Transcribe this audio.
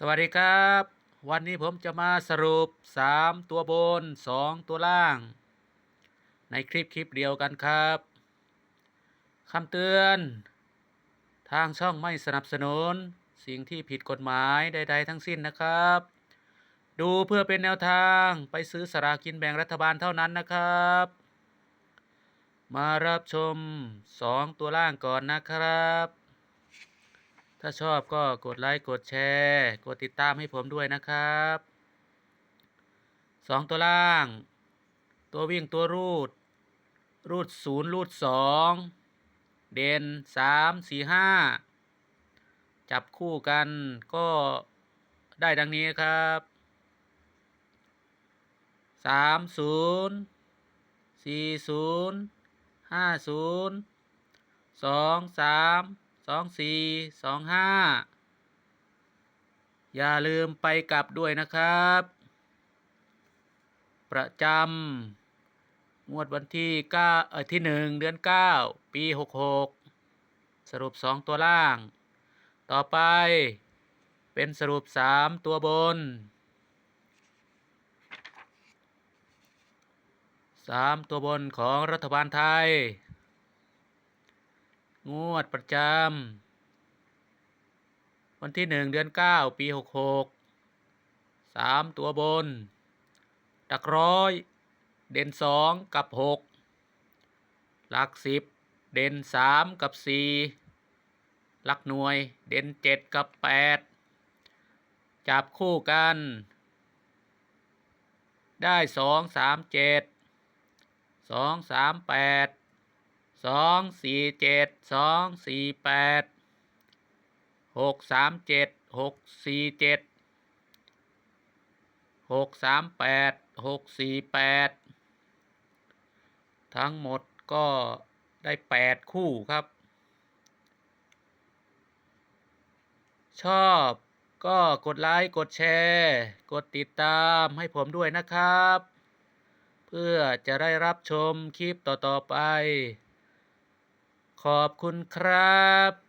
สวัสดีครับ วันนี้ผมจะมาสรุป 3 ตัวบน 2 ตัวล่าง ในคลิปคลิปเดียวกันครับคำเตือน ทางช่องไม่สนับสนุน สิ่งที่ผิดกฎหมายใด ๆ ทั้งสิ้นนะครับ ดูเพื่อเป็นแนวทางไปซื้อสลากินแบ่งรัฐบาลเท่านั้นนะครับ มารับชม 2 ตัวล่างก่อนนะครับ ถ้าชอบก็กดไลค์ กดแชร์ กดติดตามให้ผมด้วยนะครับ 2 ตัวล่าง ตัววิ่งตัวรูด รูด 0 รูด 2 เด่น 3 4 5 จับคู่กันก็ได้ดังนี้ครับ 3 0 4 0 5 0 2 3 สองสี่สองห้าอย่าลืมไปกลับด้วยนะครับ ประจำงวดวันที่เก้าเออที่หนึ่งเดือนเก้าปีหกหกสรุปสองตัวล่าง ต่อไปเป็นสรุปสามตัวบนสามตัวบนของรัฐบาลไทย งวดประจำวันที่หนึ่งเดือนเก้าปีหกหกสามตัวบน ดักร้อย เด่นสองกับหกหลักสิบเด่นสามกับสี่หลักหน่วย เด่นเจ็ดกับแปดจับคู่กัน ได้สองสามเจ็ดสองสามแปด สองสี่เจ็ดสองสี่แปดหกสามเจ็ดหกสี่เจ็ดหกสามแปดหกสี่แปดทั้งหมดก็ได้แปดคู่ครับ ชอบก็กดไลค์กดแชร์ กดติดตามให้ผมด้วยนะครับ เพื่อจะได้รับชมคลิปต่อ ๆ ไป ขอบคุณครับ